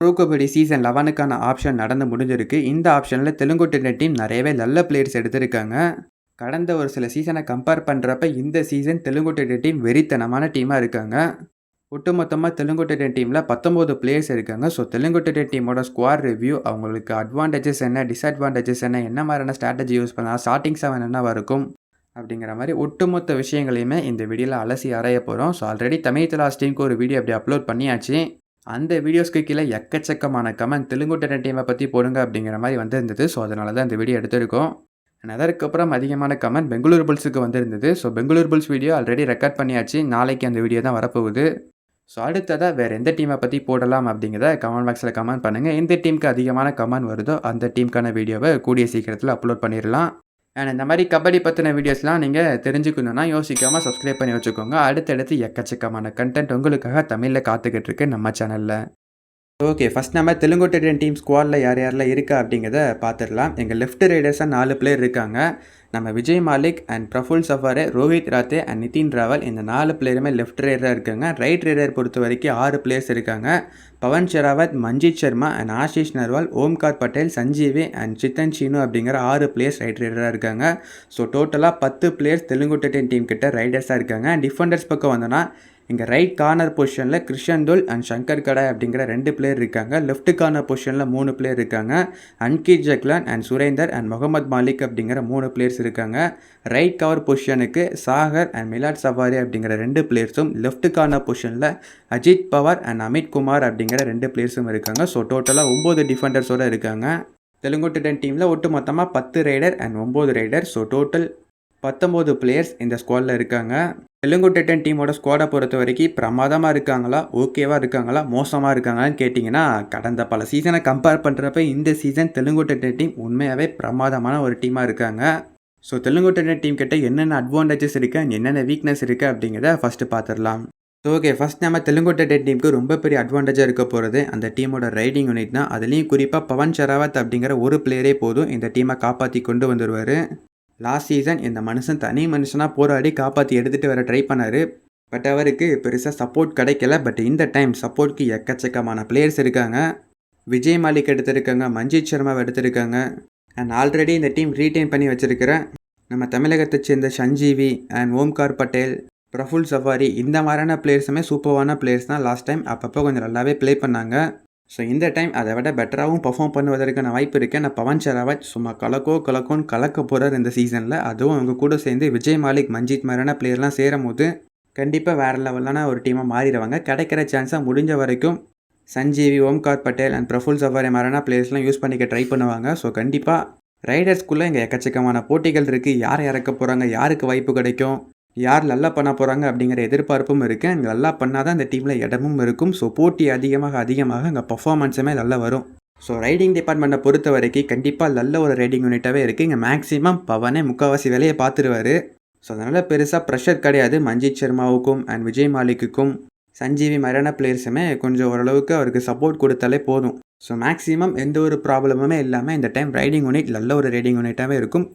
Bro kabaddi season லெவனுக்கான option நடந்து முடிஞ்சிருக்கு. இந்த ஆப்ஷனில் தெலுங்கு தெலுங்குட்டின டீம் நிறையவே நல்ல பிளேயர்ஸ் எடுத்திருக்காங்க. கடந்த ஒரு சில சீசனை கம்பேர் பண்ணுறப்ப இந்த சீசன் தெலுங்குட்டின டீம் வெறித்தனமான டீமாக இருக்காங்க. ஒட்டுமொத்தமாக தெலுங்குட்டின டீமில் பத்தொம்போது பிளேயர்ஸ் இருக்காங்க. ஸோ தெலுங்குட்டின டீமோட ஸ்குவாட் ரிவ்யூ அவங்களுக்கு அட்வான்டேஜஸ் என்ன டிஸ்அட்வான்டேஜஸ் என்ன என்ன மாதிரியான ஸ்ட்ராட்டஜி யூஸ் பண்ணலாம் ஸ்டார்டிங் செவன் என்னவா இருக்கும் அப்படிங்கிற மாதிரி ஒட்டுமொத்த விஷயங்களையுமே இந்த வீடியோவில் அலசி அறைய போகிறோம் ஸோ ஆல்ரெடி தமிழ் தலாஸ் டீமுக்கு ஒரு வீடியோ அப்படி அப்லோட் பண்ணியாச்சு. அந்த வீடியோஸ்க்கு கீழே எக்கச்சக்கமான கமெண்ட் தெலுங்குட்டின டீமை பற்றி போடுங்க அப்படிங்கிற மாதிரி வந்திருந்தது. ஸோ அதனால தான் இந்த வீடியோ எடுத்திருக்கோம். And அதற்கப்புறம் அதிகமான கமெண்ட் பெங்களூர் புல்ஸுக்கு வந்திருந்தது. So Bengaluru Bulls video already record பண்ணியாச்சு. நாளைக்கு அந்த வீடியோ தான் வரப்போகுது. ஸோ அடுத்ததாக வேறு எந்த டீமை பற்றி போடலாம் அப்படிங்கிறத கமெண்ட் பாக்ஸில் கமெண்ட் பண்ணுங்கள் எந்த டீமுக்கு அதிகமான கமெண்ட் வருதோ அந்த டீமுக்கான வீடியோவை கூடிய சீக்கிரத்தில் அப்லோட் பண்ணிடலாம். அண்ட் இந்த மாதிரி கபடி பற்றின வீடியோஸ்லாம் நீங்கள் தெரிஞ்சுக்கணுன்னா யோசிக்காமல் சப்ஸ்கிரைப் பண்ணி வச்சுக்கோங்க. அடுத்தடுத்து எக்கச்சக்கமான கண்டென்ட் உங்களுக்காக தமிழில் காத்துக்கிட்டு இருக்கு நம்ம சேனலில் ஓகே ஃபஸ்ட் நம்ம தெலுங்கு டெரியன் டீம் ஸ்குவாடில் யார் யாரெல்லாம் இருக்கா அப்படிங்கிறத பார்த்துடலாம். எங்கள் லெஃப்ட் ரைடர்ஸாக நாலு பிளேயர் இருக்காங்க. நம்ம விஜய் மாலிக் அண்ட் பிரஃபுல் சஃபாரே ரோஹித் ராத்தே அண்ட் நிதின் ராவல் இந்த நாலு பிளேயருமே லெஃப்ட் ரைடராக இருக்காங்க. ரைட் ரேடர் பொறுத்த வரைக்கும் ஆறு பிளேயர்ஸ் இருக்காங்க. பவன் ஷெராவத் மஞ்சித் சர்மா அண்ட் ஆஷிஷ் நர்வால் ஓம்கார் பட்டேல் சஞ்சீவி அண்ட் சித்தன் சீனு அப்படிங்கிற ஆறு பிளேயர்ஸ் ரைட் ரைடராக இருக்காங்க. ஸோ டோட்டலாக பத்து பிளேயர்ஸ் தெலுங்கு டெரியன் டீம் கிட்ட ரைடர்ஸாக இருக்காங்க. டிஃபெண்டர்ஸ் பக்கம் வந்தோன்னா இங்கே ரைட் கார்னர் பொசிஷனில் கிருஷன் துல் அண்ட் சங்கர் கடாய் அப்படிங்கிற ரெண்டு பிளேயர் இருக்காங்க. லெஃப்ட் கார்னர் பொசிஷனில் மூணு பிளேயர் இருக்காங்க. அன்கீத் ஜக்லான் அண்ட் சுரேந்தர் அண்ட் முகமது மாலிக் அப்படிங்கிற மூணு பிளேயர்ஸ் இருக்காங்க. ரைட் கவர் பொசிஷனுக்கு சாகர் அண்ட் மிலாட் சவாரி அப்படிங்கிற ரெண்டு பிளேயர்ஸும் லெஃப்ட் கார்னர் பொசிஷனில் அஜித் பவார் அண்ட் அமித் குமார் அப்படிங்கிற ரெண்டு பிளேயர்ஸும் இருக்காங்க. ஸோ டோட்டலாக ஒம்பது டிஃபெண்டர்ஸோடு இருக்காங்க. தெலுங்கு டென் டீமில் ஒட்டு மொத்தமாக பத்து ரைடர் அண்ட் ஒம்பது ரைடர் ஸோ டோட்டல் பத்தொம்போது பிளேயர்ஸ் இந்த ஸ்குவாடில் இருக்காங்க. தெலுங்கு டெட்டன் டீமோட ஸ்குவாடை பொறுத்த வரைக்கும் பிரமாதமாக இருக்காங்களா? ஓகேவாக இருக்காங்களா? மோசமாக இருக்காங்களான்னு கேட்டிங்கன்னா கடந்த பல சீசனை கம்பேர் பண்ணுறப்ப இந்த சீசன் தெலுங்கு டெட்டன் டீம் உண்மையாகவே பிரமாதமான ஒரு டீமாக இருக்காங்க. ஸோ தெலுங்கு டெட்டன் டீம் கிட்ட என்னென்ன அட்வான்டேஜஸ் இருக்குது என்னென்ன வீக்னஸ் இருக்குது அப்படிங்கிறத ஃபஸ்ட்டு பார்த்துடலாம் ஸோ ஓகே ஃபஸ்ட் நம்ம தெலுங்கு டெட்டன் டீமுக்கு ரொம்ப பெரிய அட்வான்டேஜாக இருக்க போகிறது அந்த டீமோட ரைடிங் யூனிட் தான். அதுலேயும் குறிப்பாக பவன் ஷராவத் அப்படிங்கிற ஒரு பிளேயரே போதும் இந்த டீமை காப்பாற்றி கொண்டு வந்துடுவார் லாஸ்ட் சீசன் இந்த மனுஷன் தனி மனுஷனாக போராடி காப்பாற்றி எடுத்துகிட்டு வர ட்ரை பண்ணார். பட் அவருக்கு பெருசாக சப்போர்ட் கிடைக்கல. பட் இந்த டைம் சப்போர்ட்க்கு எக்கச்சக்கமான பிளேயர்ஸ் இருக்காங்க. விஜய் மாலிக் எடுத்திருக்காங்க மஞ்சித் சர்மாவை எடுத்திருக்காங்க. அண்ட் ஆல்ரெடி இந்த டீம் ரீட்டைன் பண்ணி வச்சுருக்கிற நம்ம தமிழகத்தை சேர்ந்த சஞ்சீவி அண்ட் ஓம்கார் பட்டேல் பிரஃபுல் சஃபாரி இந்த மாதிரியான பிளேயர்ஸுமே சூப்பரான பிளேயர்ஸ் தான் லாஸ்ட் டைம் அப்பப்போ கொஞ்சம் நல்லாவே ப்ளே பண்ணாங்க. ஸோ இந்த டைம் அதை விட பெட்டராகவும் பர்ஃபார்ம் பண்ணுவதற்கான வாய்ப்பு இருக்குது நான் பவன் ஷராவத் சும்மா கலக்கோ கலக்கோன்னு கலக்க போகிறார் இந்த சீசனில் அதுவும் அவங்க கூட சேர்ந்து விஜய் மாலிக் மஞ்சித் மாதிரியான பிளேயர்லாம் சேரும் போது கண்டிப்பாக வேறு லெவலான ஒரு டீமாக மாறிடுவாங்க. கிடைக்கிற சான்ஸாக முடிஞ்ச வரைக்கும் சஞ்சீவி ஓம்கார் பட்டேல் அண்ட் பிரஃபுல் சஃபாரி மாதிரியான பிளேயர்ஸ்லாம் யூஸ் பண்ணிக்க ட்ரை பண்ணுவாங்க. ஸோ கண்டிப்பாக ரைடர்ஸ்குள்ளே இங்கே எக்கச்சக்கமான போட்டிகள் இருக்குது யார் இறக்க போகிறாங்க யாருக்கு வாய்ப்பு கிடைக்கும்? யார் நல்லா பண்ண போகிறாங்க அப்படிங்கிற எதிர்பார்ப்பும் இருக்குது அங்கே நல்லா பண்ணால் தான் இந்த டீமில் இடமும் இருக்கும். ஸோ போட்டி அதிகமாக அதிகமாக அங்கே பர்ஃபார்மன்ஸுமே நல்லா வரும். ஸோ ரைடிங் டிபார்ட்மெண்ட்டை பொறுத்த வரைக்கும் கண்டிப்பாக நல்ல ஒரு ரைடிங் யூனிட்டாகவே இருக்குது இங்கே மேக்ஸிமம் பவனே முக்கால்வாசி வேலையை பார்த்துருவாரு. ஸோ அதனால் பெருசாக ப்ரெஷர் கிடையாது. மஞ்சித் சர்மாவுக்கும் அண்ட் விஜய் மாலிக்குக்கும் சஞ்சீவி மாதிரியான பிளேயர்ஸுமே கொஞ்சம் ஓரளவுக்கு அவருக்கு சப்போர்ட் கொடுத்தாலே போதும். ஸோ மேக்ஸிமம் எந்த ஒரு ப்ராப்ளமுமே இல்லாமல் இந்த டைம் ரைடிங் யூனிட் நல்ல ஒரு ரைடிங் யூனிட்டாகவே இருக்கும்.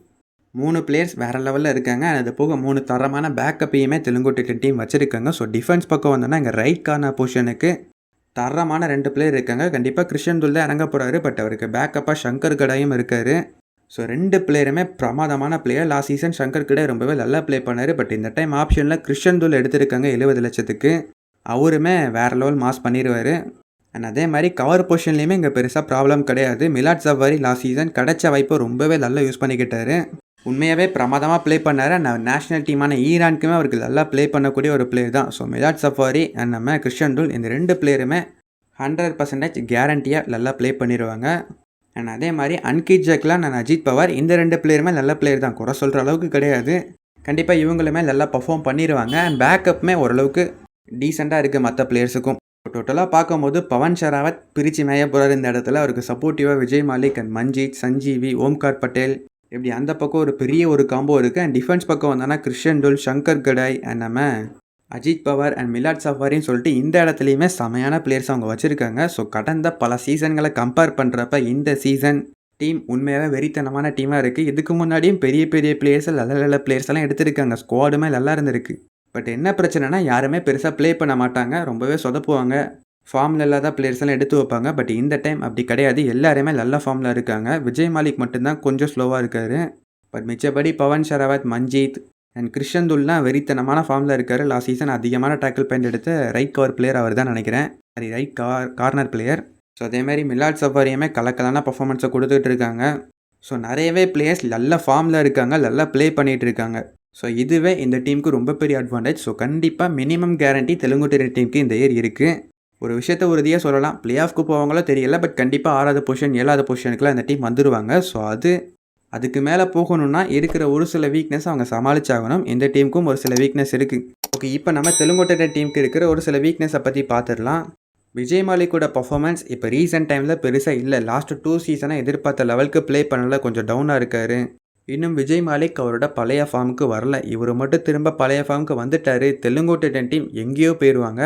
மூணு பிளேயர்ஸ் வேறு லெவலில் இருக்காங்க. அது போக மூணு தரமான பேக்கப்பையுமே தெலுங்கு டெட்டன் டீம் வச்சுருக்காங்க. ஸோ டிஃபென்ஸ் பக்கம் வந்தோன்னா இங்கே ரைட் கார்னர் பொசிஷனுக்கு தரமான ரெண்டு பிளேயர் இருக்காங்க. கண்டிப்பாக கிருஷ்ணன் துல் தான் இறங்க போகிறாரு பட் அவருக்கு பேக்கப்பாக சங்கர் கடாயும் இருக்கார். ஸோ ரெண்டு பிளேயருமே பிரமாதமான பிளேயர் லாஸ்ட் சீசன் சங்கர் கடை ரொம்பவே நல்லா ப்ளே பண்ணார். பட் இந்த டைம் ஆப்ஷனில் கிருஷ்ணன் துல் எடுத்திருக்காங்க எழுபது லட்சத்துக்கு. அவருமே வேறு லெவல் மாஸ் பண்ணிடுவார் அண்ட் அதே மாதிரி கவர் பொசிஷன்லேயுமே இங்கே பெருசாக ப்ராப்ளம் கிடையாது. மிலாட் சவாரி லாஸ்ட் சீசன் கிடைச்ச வாய்ப்பை ரொம்பவே நல்லா யூஸ் பண்ணிக்கிட்டாரு. உண்மையாகவே பிரமாதமாக ப்ளே பண்ணார். நான் நேஷனல் டீமான ஈரானுக்குமே அவருக்கு நல்லா ப்ளே பண்ணக்கூடிய ஒரு பிளேயர் தான். ஸோ மிலாட் சஃபாரி அண்ட் நம்ம கிருஷ்ணன் டூல் இந்த ரெண்டு பிளேயருமே ஹண்ட்ரட் பர்சன்டேஜ் கேரண்டியாக நல்லா ப்ளே பண்ணிடுவாங்க அண்ட் அதே மாதிரி அன்கித் ஜக்லான் அண்ட் அஜித் பவார் இந்த ரெண்டு பிளேயருமே நல்ல பிளேயர் தான். குறை சொல்கிற அளவுக்கு கிடையாது. கண்டிப்பாக இவங்களுமே நல்லா பர்ஃபார்ம் பண்ணிடுவாங்க அண்ட் பேக்கப்புமே ஓரளவுக்கு டீசெண்டாக இருக்குது மற்ற பிளேயர்ஸுக்கும் டோட்டலாக பார்க்கும்போது பவன் ஷராவத் பிரித்து மேய போகிறார் இந்த இடத்துல. அவருக்கு சப்போர்ட்டிவாக விஜய் மாலிக் அண்ட் மஞ்சித் சஞ்சீவி ஓம்கார் பட்டேல் இப்படி அந்த பக்கம் ஒரு பெரிய ஒரு காம்போ இருக்குது அண்ட் டிஃபென்ஸ் பக்கம் வந்தோன்னா கிருஷ்ணன் டோல் சங்கர் கடாய் அண்ட் நம்ம அஜித் பவார் அண்ட் மிலாட் சஃபாரின்னு சொல்லிட்டு இந்த இடத்துலையுமே செமையான பிளேயர்ஸ் அவங்க வச்சுருக்காங்க. ஸோ கடந்த பல சீசன்களை கம்பேர் பண்ணுறப்ப இந்த சீசன் டீம் உண்மையாகவே வெறித்தனமான டீமாக இருக்குது இதுக்கு முன்னாடியும் பெரிய பெரிய பிளேயர்ஸ் நல்ல நல்ல பிளேயர்ஸ் எல்லாம் எடுத்திருக்காங்க. ஸ்குவாடுமே நல்லா இருந்திருக்கு. பட் என்ன பிரச்சனைனா யாருமே பெருசாக ப்ளே பண்ண மாட்டாங்க. ரொம்பவே சொதப்புவாங்க. ஃபார்மில் இல்லாத பிளேயர்ஸ் எல்லாம் எடுத்து வைப்பாங்க. பட் இந்த டைம் அப்படி கிடையாது. எல்லாருமே நல்ல ஃபார்மில் இருக்காங்க. விஜய் மாலிக் மட்டும்தான் கொஞ்சம் ஸ்லோவாக இருக்காரு. பட் மிச்சபடி பவன் ஷராவத் மஞ்சீத் அண்ட் கிருஷந்துல்லாம் வெறித்தனமான ஃபார்மில் இருக்காரு. லாஸ்ட் சீசன் அதிகமான டேக்கிள் பாயிண்ட் எடுத்த ரைட் கவர் பிளேயர் அவர் தான் நினைக்கிறேன். சரி right car corner player so அதேமாதிரி மில்லாட் சஃபாரியுமே கலக்கலான பர்ஃபார்மன்ஸை கொடுத்துட்டு இருக்காங்க. ஸோ நிறையவே பிளேயர்ஸ் நல்ல ஃபார்மில் இருக்காங்க. நல்லா ப்ளே பண்ணிகிட்டு இருக்காங்க. ஸோ இதுவே இந்த டீமுக்கு ரொம்ப பெரிய அட்வான்டேஜ் ஸோ கண்டிப்பாக மினிமம் கேரண்டி தெலுங்கு டீமுக்கு இந்த இயர் இருக்குது ஒரு விஷயத்த உறுதியாக சொல்லலாம். பிளே ஆஃப்க்கு போவாங்களோ தெரியல பட் கண்டிப்பாக ஆறாவது பொசிஷன் ஏழாவது பொசிஷனுக்குலாம் இந்த டீம் வந்துடுவாங்க ஸோ அது அதுக்கு மேலே போகணும்னா இருக்கிற ஒரு சில வீக்னஸ் அவங்க சமாளிச்சாகணும். இந்த டீமுக்கும் ஒரு சில வீக்னஸ் இருக்குது ஓகே இப்போ நம்ம தெலுங்கோட்டை டீமுக்கு இருக்கிற ஒரு சில வீக்னஸை பற்றி பார்த்துடலாம் விஜய் மாலிக்கோட பர்ஃபார்மன்ஸ் இப்போ ரீசெண்ட் டைமில் பெருசாக இல்லை. லாஸ்ட் டூ சீசனாக எதிர்பார்த்த லெவலுக்கு ப்ளே பண்ணல. கொஞ்சம் டவுனாக இருக்கார். இன்னும் விஜய் மாலிக் அவரோட பழைய ஃபார்முக்கு வரல. இவர் மட்டும் திரும்ப பழைய ஃபார்முக்கு வந்துட்டார். தெலுங்கோட்டை டீம் எங்கேயோ போயிடுவாங்க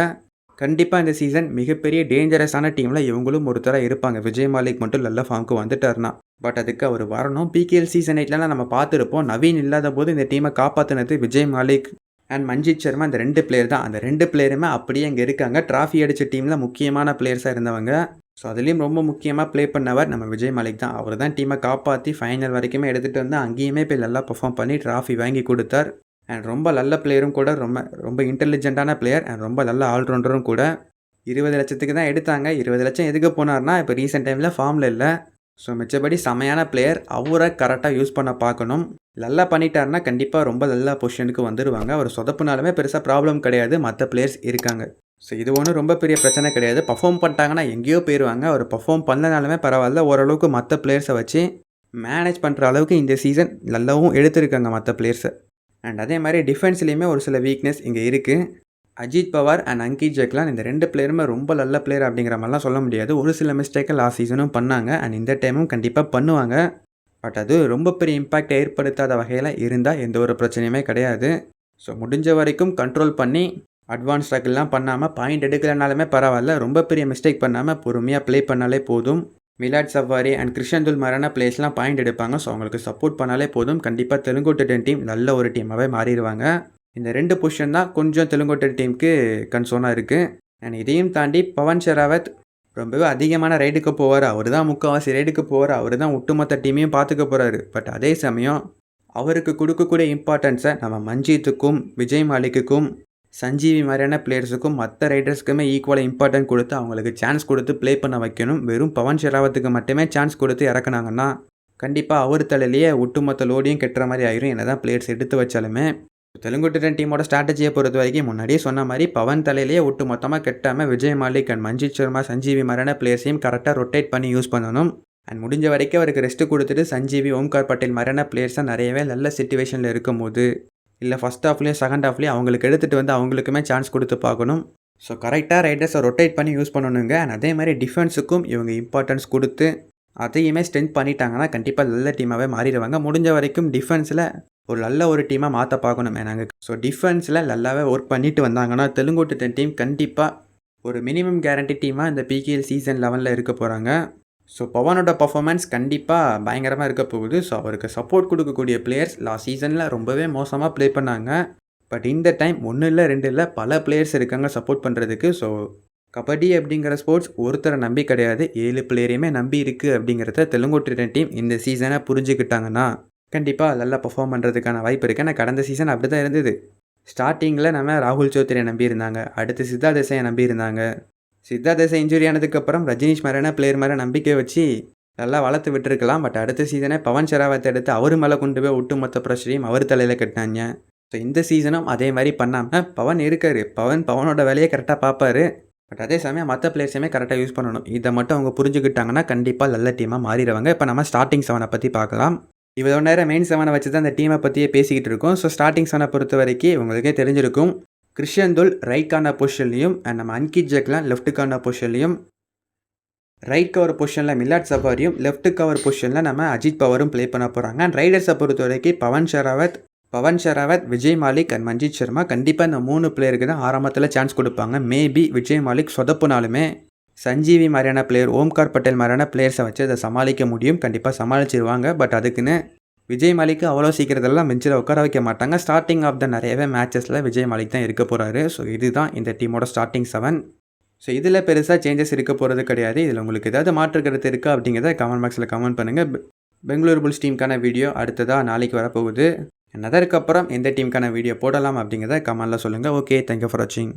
கண்டிப்பாக இந்த சீசன் மிகப்பெரிய டேஞ்சரஸான டீமில் இவங்களும் ஒருத்தராக இருப்பாங்க. விஜய் மாலிக் மட்டும் நல்ல ஃபார்முக்கு வந்துட்டார்னா பட் அதுக்கு அவர் வரணும். பிகேஎல் சீசன் எயிட்லாம் நம்ம பார்த்துருப்போம். நவீன் இல்லாத போது இந்த டீமை காப்பாற்றினது விஜய் மாலிக் அண்ட் மஞ்சித் சர்மா அந்த ரெண்டு பிளேயர் தான். அந்த ரெண்டு பிளேயருமே அப்படியே அங்கே இருக்காங்க. ட்ராஃபி அடித்த டீமில் முக்கியமான பிளேயர்ஸாக இருந்தவங்க. ஸோ அதுலேயும் ரொம்ப முக்கியமாக ப்ளே பண்ணவர் நம்ம விஜய் மாலிக் தான். அவர் தான் டீமை காப்பாற்றி ஃபைனல் வரைக்குமே எடுத்துகிட்டு வந்து அங்கேயுமே போய் நல்லா பெர்ஃபார்ம் பண்ணி ட்ராஃபி வாங்கி கொடுத்தார். அண்ட் ரொம்ப நல்ல பிளேயரும் கூட ரொம்ப ரொம்ப இன்டெலிஜென்ட்டான பிளேயர் அண்ட் ரொம்ப நல்ல ஆல்ரவுண்டரும் கூட. இருபது லட்சத்துக்கு தான் எடுத்தாங்க. இருபது லட்சம் எதுக்கு போனார்னா இப்போ ரீசெண்ட் டைமில் ஃபார்மில் இல்லை. ஸோ மிச்சபடி செமையான பிளேயர் அவரை கரெக்டாக யூஸ் பண்ண பார்க்கணும். நல்லா பண்ணிட்டாருன்னா கண்டிப்பாக ரொம்ப நல்ல பொசிஷனுக்கு வந்துடுவாங்க அவர் சொதப்புனாலுமே பெருசாக ப்ராப்ளம் கிடையாது. மற்ற பிளேயர்ஸ் இருக்காங்க. ஸோ இது ஒன்றும் ரொம்ப பெரிய பிரச்சனை கிடையாது. பர்ஃபார்ம் பண்ணிட்டாங்கன்னா எங்கேயோ போயிடுவாங்க அவர் பர்ஃபார்ம் பண்ணனாலுமே பரவாயில்ல. ஓரளவுக்கு மற்ற பிளேயர்ஸை வச்சு மேனேஜ் பண்ணுற அளவுக்கு இந்த சீசன் நல்லாவும் எடுத்திருக்காங்க மற்ற பிளேயர்ஸை அண்ட் அதே மாதிரி டிஃபென்ஸ்லேயுமே ஒரு சில வீக்னஸ் இங்கே இருக்குது அஜித் பவார் அண்ட் அங்கித் ஜெக்லான் இந்த ரெண்டு பிளேயருமே ரொம்ப நல்ல பிளேயர் அப்படிங்கிற மாதிரிலாம் சொல்ல முடியாது. ஒரு சில மிஸ்டேக்கை லாஸ்ட் சீசனும் பண்ணாங்க. அண்ட் இந்த டைமும் கண்டிப்பாக பண்ணுவாங்க. பட் அது ரொம்ப பெரிய இம்பேக்ட் ஏற்படுத்தாத வகையில் இருந்தால் எந்த ஒரு பிரச்சனையுமே கிடையாது. ஸோ முடிஞ்ச வரைக்கும் கண்ட்ரோல் பண்ணி அட்வான்ஸ் ஸ்ட்ரகிள்லாம் பண்ணாமல் பாயிண்ட் எடுக்கலனாலுமே பரவாயில்ல. ரொம்ப பெரிய மிஸ்டேக் பண்ணாமல் பொறுமையாக ப்ளே பண்ணாலே போதும். மிலாட் சவாரி அண்ட் கிருஷ்ணதுல் மாதிரியான பிளேஸ்லாம் பாயிண்ட் எடுப்பாங்க. ஸோ அவங்களுக்கு சப்போர்ட் பண்ணாலே போதும். கண்டிப்பாக தெலுங்கோட்டு டீம் நல்ல ஒரு டீமாகவே மாறிடுவாங்க. இந்த ரெண்டு பொசிஷன் தான் கொஞ்சம் தெலுங்கோட்டை டீமுக்கு கன்சோனாக இருக்குது அண்ட் இதையும் தாண்டி பவன் ஷெராவத் ரொம்பவே அதிகமான ரைடுக்கு போவார். அவர் தான் முக்கால்வாசி ரைடுக்கு போவார். அவர் தான் ஒட்டுமொத்த டீமையும் பார்த்துக்க போகிறாரு பட் அதே சமயம் அவருக்கு கொடுக்கக்கூடிய இம்பார்ட்டன்ஸை நம்ம மஞ்சித்துக்கும் விஜய் மாலிக்குக்கும் சஞ்சீவி மாதிரியான பிளேயர்ஸுக்கும் மற்ற ரைடர்ஸ்க்குமே ஈக்குவலாக இம்பார்ட்டன்ட் கொடுத்து அவங்களுக்கு சான்ஸ் கொடுத்து ப்ளே பண்ண வைக்கணும். வெறும் பவன் ஷெராவத்துக்கு மட்டுமே சான்ஸ் கொடுத்து இறக்குனாங்கன்னா கண்டிப்பாக அவர் தலையிலேயே ஒட்டுமொத்த லோடியும் கெட்டுற மாதிரி ஆயிரும். என்ன தான் பிளேயர்ஸ் எடுத்து வச்சாலுமே. தெலுங்கு தெலுங்குடன் டீமோட ஸ்ட்ராட்டஜியை பொறுத்த வரைக்கும் முன்னாடியே சொன்ன மாதிரி பவன் தலையிலேயே ஒட்டு மொத்தமாக கெட்டாமல் விஜய் மாலிக் அண்ட் மஞ்சித் சர்மா சஞ்சீவி மாதிரியான பிளேயர்ஸையும் கரெக்டாக ரொட்டேட் பண்ணி யூஸ் பண்ணணும். அண்ட் முடிஞ்ச வரைக்கும் அவருக்கு ரெஸ்ட்டு கொடுத்துட்டு சஞ்சீவி ஓம்கார் பட்டேல் மாதிரியான பிளேயர்ஸாக நிறையவே நல்ல சுச்சுவேஷனில் இருக்கும் போது இல்லை ஃபஸ்ட் ஹாஃப்லேயும் செகண்ட் ஹாஃப்லேயும் அவங்களுக்கு எடுத்துகிட்டு வந்து அவங்களுக்குமே சான்ஸ் கொடுத்து பார்க்கணும். ஸோ கரெக்டாக ரைடர்ஸை ரொட்டேட் பண்ணி யூஸ் பண்ணணுங்க. அண்ட் அதே மாதிரி டிஃபென்ஸுக்கும் இவங்க இம்பார்ட்டன்ஸ் கொடுத்து அதையுமே ஸ்ட்ரென்த் பண்ணிட்டாங்கன்னா கண்டிப்பாக நல்ல டீமாகவே மாறிடுவாங்க. முடிஞ்ச வரைக்கும் டிஃபென்ஸில் ஒரு நல்ல ஒரு டீமாக மாற்ற பார்க்கணும் நாங்கள் ஸோ டிஃபென்ஸில் நல்லாவே ஒர்க் பண்ணிட்டு வந்தாங்கன்னா தெலுங்கு டீம் கண்டிப்பாக ஒரு மினிமம் கேரண்டி டீமாக இந்த பிகேஎல் சீசன் லெவனில் இருக்க போகிறாங்க ஸோ பவனோட பர்ஃபார்மன்ஸ் கண்டிப்பாக பயங்கரமாக இருக்க போகுது. ஸோ அவருக்கு சப்போர்ட் கொடுக்கக்கூடிய பிளேயர்ஸ் லாஸ்ட் சீசனில் ரொம்பவே மோசமாக ப்ளே பண்ணாங்க. பட் இந்த டைம் ஒன்றும் இல்லை ரெண்டு இல்லை பல பிளேயர்ஸ் இருக்காங்க சப்போர்ட் பண்ணுறதுக்கு ஸோ கபடி அப்படிங்கிற ஸ்போர்ட்ஸ் ஒருத்தரை நம்பி கிடையாது. ஏழு பிளேயரையுமே நம்பி இருக்குது அப்படிங்கிறத தெலுங்கோட்டு டீம் இந்த சீசனை புரிஞ்சுக்கிட்டாங்கன்னா கண்டிப்பாக நல்லா பர்ஃபார்ம் பண்ணுறதுக்கான வாய்ப்பு இருக்குது ஆனால் கடந்த சீசன் அப்படி தான் இருந்தது ஸ்டார்டிங்கில் நம்ம ராகுல் சௌத்ரியை நம்பியிருந்தாங்க. அடுத்து சித்தா தேசாயை நம்பியிருந்தாங்க. சித்தா தேசாய் இன்ஜுரி ஆனதுக்கப்புறம் ரஜினிஷ் மாதிரியான பிளேயர் மாதிரி நம்பிக்கை வச்சு நல்லா வளர்த்து விட்டுருக்கலாம். பட் அடுத்த சீசனே பவன் ஷெராவத்தை எடுத்து அவர் மேலே கொண்டு போய் ஒட்டுமொத்த ப்ரெஷரையும் அவர் தலையில் கட்டினாங்க ஸோ இந்த சீசனும் அதே மாதிரி பண்ணாமல் பவன் இருக்கார். பவன் பவனோட வேலையை கரெக்டாக பார்ப்பாரு பட் அதே சமயம் மற்ற பிளேயர்ஸையுமே கரெக்டாக யூஸ் பண்ணணும். இதை மட்டும் அவங்க புரிஞ்சுக்கிட்டாங்கன்னா கண்டிப்பாக நல்ல டீமாக மாறிடுவாங்க. இப்போ நம்ம ஸ்டார்டிங் செவனை பற்றி பார்க்கலாம். இவ்வளோ நேரம் மெயின் செவனை வச்சு தான் அந்த டீமை பற்றியே பேசிக்கிட்டு இருக்கோம். ஸோ ஸ்டார்டிங் செவனை பொறுத்த வரைக்கும் உங்களுக்கே தெரிஞ்சிருக்கும். கிறிஷியந்துல் ரைட்கான பொசிஷன்லையும் அண்ட் நம்ம அன்கித் ஜெக்லாம் லெஃப்ட்டுக்கான பொசிஷன்லையும் ரைட் கவர் பொசிஷனில் மில்லாட் சபாரியும் லெஃப்ட் கவர் பொசிஷனில் நம்ம அஜித் பவரும் ப்ளே பண்ண போகிறாங்க அண்ட் ரைடர்ஸை பொறுத்த வரைக்கும் பவன் ஷெராவத் பவன் ஷெராவத் விஜய் மாலிக் அண்ட் மஞ்சித் சர்மா கண்டிப்பாக இந்த மூணு பிளேயருக்கு தான் ஆரம்பத்தில் சான்ஸ் கொடுப்பாங்க. மேபி விஜய் மாலிக் சொதப்புனாலுமே சஞ்சீவி மாதிரியான பிளேயர் ஓம்கார் பட்டேல் மாதிரியான பிளேயர்ஸை வச்சு அதை சமாளிக்க முடியும். கண்டிப்பாக சமாளிச்சிருவாங்க. பட் அதுக்குன்னு விஜய் மாலிக்கு அவ்வளோ சீக்கிரத்தெல்லாம் பெஞ்சில் உட்கார வைக்க மாட்டாங்க. ஸ்டார்டிங் ஆஃப் த நிறையவே மேட்சஸில் விஜய் மாலிக் தான் இருக்க போகிறாரு ஸோ இதுதான் இந்த டீமோட ஸ்டார்டிங் செவன் ஸோ இதில் பெருசாக சேஞ்சஸ் இருக்க போகிறது கிடையாது. இதில் உங்களுக்கு ஏதாவது மாற்று கருத்து இருக்கா அப்படிங்கிறத கமெண்ட் பாக்ஸில் கமெண்ட் பண்ணுங்கள் பெங்களூர் புல்ஸ் டீமுக்கான வீடியோ அடுத்ததாக நாளைக்கு வரப்போகுது. என்னதான் இதுக்கப்புறம் எந்த டீமுக்கான வீடியோ போடலாம் அப்படிங்கிறத கமெண்டில் சொல்லுங்கள் ஓகே தேங்க்யூ ஃபார் வாட்சிங்